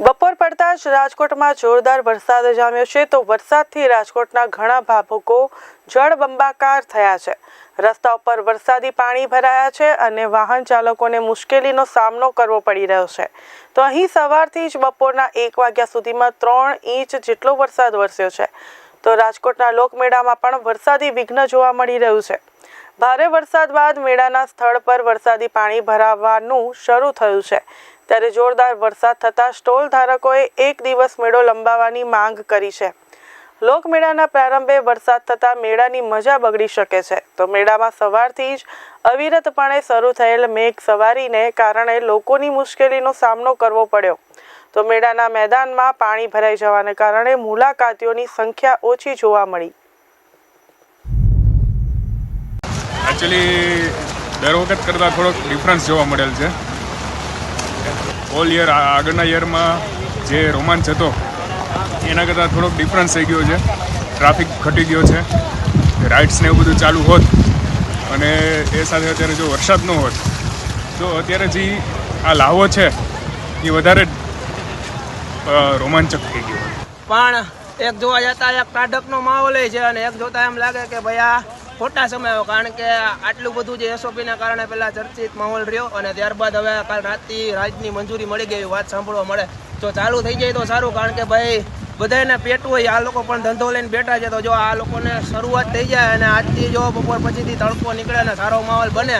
બપોર પડતા જ રાજકોટમાં જોરદાર વરસાદ જામ્યો છે. તો વરસાદથી રાજકોટના ઘણા ભાવુકો જળબંબાકાર થયા છે. રસ્તા ઉપર વરસાદી પાણી ભરાયા છે અને વાહન ચાલકોને મુશ્કેલીનો સામનો કરવો પડી રહ્યો છે. તો અહીં સવારથી જ બપોરના એક વાગ્યા સુધીમાં ત્રણ ઇંચ જેટલો વરસાદ વરસ્યો છે. તો રાજકોટના લોકમેળામાં પણ વરસાદી વિઘ્ન જોવા મળી રહ્યું છે. ભારે વરસાદ બાદ મેળાના સ્થળ પર વરસાદી પાણી ભરાવાનું શરૂ થયું છે. ત્યારે જોરદાર વરસાદ થતાં સ્ટોલ ધારકોએ એક દિવસ મેળો લંબાવવાની માંગ કરી છે. લોકમેળાના પ્રારંભે વરસાદ થતાં મેળાની મજા બગડી શકે છે. તો મેળામાં સવારથી જ અવિરતપણે શરૂ થયેલ મેઘ સવારીને કારણે લોકોની મુશ્કેલીનો સામનો કરવો પડ્યો. તો મેળાના મેદાનમાં પાણી ભરાઈ જવાને કારણે મુલાકાતીઓની સંખ્યા ઓછી જોવા મળી. એકચ્યુઅલી દર વખત કરતાં થોડોક ડિફરન્સ જોવા મળેલ છે. ઓલ યર આગળના યરમાં જે રોમાંચ હતો, એના કરતાં થોડોક ડિફરન્સ થઈ ગયો છે. ટ્રાફિક ઘટી ગયો છે. રાઇડ્સ ને એવું બધું ચાલુ હોત અને એ સાથે અત્યારે જો વરસાદ ન હોત, તો અત્યારે જે આ લાહવો છે, એ વધારે રોમાંચક થઈ ગયો. પણ એક જોવા જતા એક કાઢકનો માહોલ છે અને એક જોતા એમ લાગે કે ભાઈ આ ખોટા સમયો, કારણ કે આટલું બધું જે એસઓપીના કારણે પહેલાં ચર્ચિત માહોલ રહ્યો અને ત્યારબાદ હવે કાલ રાતથી રાજની મંજૂરી મળી ગઈ વાત સાંભળવા મળે. જો ચાલુ થઈ જાય તો સારું, કારણ કે ભાઈ બધાને પેટ હોય, આ લોકો પણ ધંધો લઈને બેઠા છે. તો જો આ લોકોને શરૂઆત થઈ જાય અને આજથી જો બપોર પછીથી તડકો નીકળે અને સારો માહોલ બને